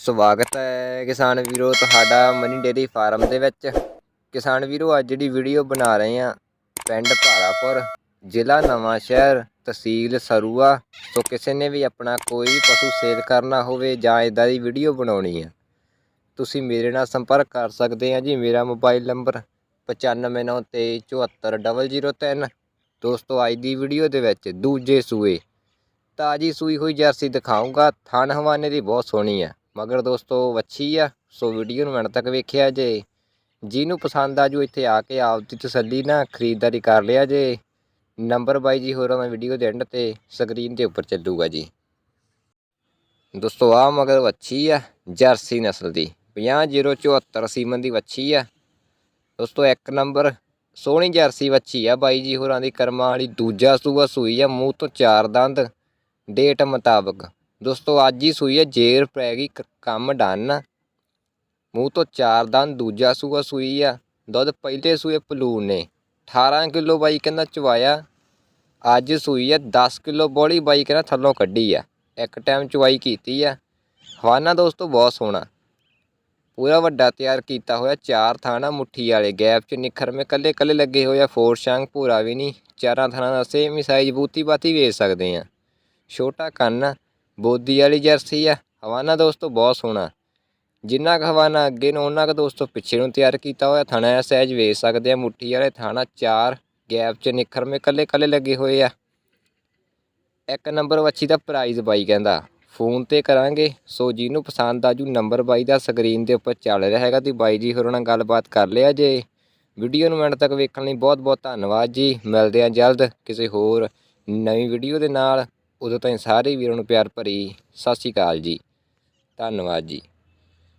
ਸਵਾਗਤ ਹੈ ਕਿਸਾਨ ਵੀਰੋ, ਤੁਹਾਡਾ ਮਨੀ ਡੇਰੀ ਫਾਰਮ ਦੇ ਵਿੱਚ। ਕਿਸਾਨ ਵੀਰੋ, ਅੱਜ ਜਿਹੜੀ ਵੀਡੀਓ ਬਣਾ ਰਹੇ ਆ ਪਿੰਡ ਭਾਰਾਪੁਰ, ਜ਼ਿਲ੍ਹਾ ਨਵਾਂ ਸ਼ਹਿਰ, ਤਹਿਸੀਲ ਸਰੂਆ। ਸੋ ਕਿਸੇ ਨੇ ਵੀ ਆਪਣਾ ਕੋਈ ਪਸ਼ੂ ਸੇਲ ਕਰਨਾ ਹੋਵੇ ਜਾਂ ਇਦਾਂ ਦੀ ਵੀਡੀਓ ਬਣਾਉਣੀ ਆ, ਤੁਸੀਂ ਮੇਰੇ ਨਾਲ ਸੰਪਰਕ ਕਰ ਸਕਦੇ ਆ ਜੀ। ਮੇਰਾ ਮੋਬਾਈਲ ਨੰਬਰ 9593744003 ਦੋਸਤੋ, ਅੱਜ ਦੀ ਵੀਡੀਓ ਦੇ ਵਿੱਚ ਦੂਜੇ ਸੂਏ। ਤਾਜੀ ਸੂਈ ਹੋਈ ਜਰਸੀ ਦਿਖਾਉਂਗਾ ਥਣ ਹਵਾਨੇ ਦੀ ਬਹੁਤ ਸੋਹਣੀ ਆ। ਮਗਰ ਦੋਸਤੋ, ਵੱਛੀ ਆ, ਸੋ ਵੀਡੀਓ ਨੂੰ ਅੰਤ ਤੱਕ ਵੇਖਿਆ ਜੇ। ਜਿਹਨੂੰ ਪਸੰਦ ਆ ਜੂ, ਇੱਥੇ ਆ ਕੇ ਆਪ ਦੀ ਤਸੱਲੀ ਨਾ ਖਰੀਦਦਾਰੀ ਕਰ ਲਿਆ ਜੇ। ਨੰਬਰ ਬਾਈ ਜੀ, ਹੋਰਾਂ ਦਾ ਵੀਡੀਓ ਦੇ ਐਂਡ ਤੇ ਸਕਰੀਨ ਦੇ ਉੱਪਰ ਚੱਲੂਗਾ ਜੀ। ਦੋਸਤੋ ਆ ਮਗਰ ਵੱਛੀ ਆ, ਜਰਸੀ ਨਸਲ ਦੀ। 50074 ਸੀਮਨ ਦੀ ਵੱਛੀ ਆ। ਦੋਸਤੋ, ਇੱਕ ਨੰਬਰ ਸੋਹਣੀ ਜਰਸੀ ਵੱਛੀ ਆ ਬਾਈ ਜੀ ਹੋਰਾਂ ਦੀ। ਕਰਮਾਂ ਵਾਲੀ ਦੂਜਾ ਸੂਆ ਸੂਈ ਆ, ਮੂੰਹ ਤੋਂ ਚਾਰ ਦੰਦ। ਡੇਟ ਮੁਤਾਬਕ। ਦੋਸਤੋ, ਅੱਜ ਹੀ ਸੂਈ ਹੈ ਜੇਰ ਪੈ ਗਈ ਕੰਮ ਡਨ ਮੂੰਹ ਤੋਂ ਚਾਰ ਦੰਦ, ਦੂਜਾ ਸੂਆ ਸੂਈ ਆ। ਦੁੱਧ ਪਹਿਲੇ ਸੂਏ ਪਲੂਨ ਨੇ। 18 ਕਿਲੋ ਬਾਈ ਕਹਿੰਦਾ ਚਵਾਇਆ। ਅੱਜ ਸੂਈ ਹੈ 10 ਕਿਲੋ ਬੋਲੀ ਬਾਈ ਕਹਿੰਦਾ ਥੱਲੋਂ ਕੱਢੀ ਆ। ਇੱਕ ਟਾਈਮ ਚਵਾਈ ਕੀਤੀ ਆ। ਹਵਾਨਾ ਦੋਸਤੋ, ਬਹੁਤ ਸੋਹਣਾ। ਪੂਰਾ ਵੱਡਾ ਤਿਆਰ ਕੀਤਾ ਹੋਇਆ, ਚਾਰ ਥਾਣਾ ਮੁੱਠੀ ਵਾਲੇ, ਗੈਪ ਚ ਨਿਖਰਮੇ ਕੱਲੇ ਕੱਲੇ ਲੱਗੇ ਹੋਇਆ ਫੋਰ ਸ਼ੰਗ, ਭੂਰਾ ਵੀ ਨਹੀਂ। ਚਾਰਾਂ ਥਾਣਾ ਦਾ ਸੇਮ ਹੀ ਸਾਈਜ਼ ਬੂਤੀ ਬਾਤੀ ਵੇਚ ਸਕਦੇ ਆ। ਛੋਟਾ ਕੰਨ ਬੋਦੀ ਵਾਲੀ ਜਰਸੀ ਆ। ਹਵਾਨਾ ਦੋਸਤੋ ਬਹੁਤ ਸੋਹਣਾ। ਜਿੰਨਾ ਕੁ ਹਵਾਨਾ ਅੱਗੇ ਨੂੰ ਉਹਨਾਂ ਕੁ ਦੋਸਤੋ ਪਿੱਛੇ ਨੂੰ ਤਿਆਰ ਕੀਤਾ ਹੋਇਆ ਥਾਣਾ ਸਹਿਜ ਵੇਚ ਸਕਦੇ ਆ। ਮੁੱਠੀ ਵਾਲੇ ਥਾਣਾ ਚਾਰ, ਗੈਪ ਚ ਨਿਖਰਮੇ ਕੱਲੇ ਕੱਲੇ ਲੱਗੇ ਹੋਏ ਆ। ਇੱਕ ਨੰਬਰ ਵੱਛੀ ਦਾ ਪ੍ਰਾਈਜ਼ ਬਾਈ ਕਹਿੰਦਾ, ਫੋਨ ਤੇ ਕਰਾਂਗੇ। ਸੋ ਜਿਹਨੂੰ ਪਸੰਦ ਆਜੂ ਨੰਬਰ ਬਾਈ ਦਾ ਸਕਰੀਨ ਦੇ ਉੱਪਰ ਚੱਲ ਰਿਹਾ ਹੈਗਾ ਤੇ ਬਾਈ ਜੀ ਹੋਰਾਂ ਨਾਲ ਗੱਲਬਾਤ ਕਰ ਲਿਆ ਜੇ। ਵੀਡੀਓ ਨੂੰ ਐਂਡ ਤੱਕ ਵੇਖਣ ਲਈ ਬਹੁਤ ਬਹੁਤ ਧੰਨਵਾਦ ਜੀ। ਮਿਲਦੇ ਹਾਂ ਜਲਦ ਕਿਸੇ ਹੋਰ ਨਵੀਂ ਵੀਡੀਓ ਦੇ ਨਾਲ। ਉਦੋਂ ਤਾਈਂ ਸਾਰੇ ਵੀਰਾਂ ਨੂੰ ਪਿਆਰ ਭਰੀ ਸਤਿ ਸ਼੍ਰੀ ਅਕਾਲ ਜੀ। ਧੰਨਵਾਦ ਜੀ।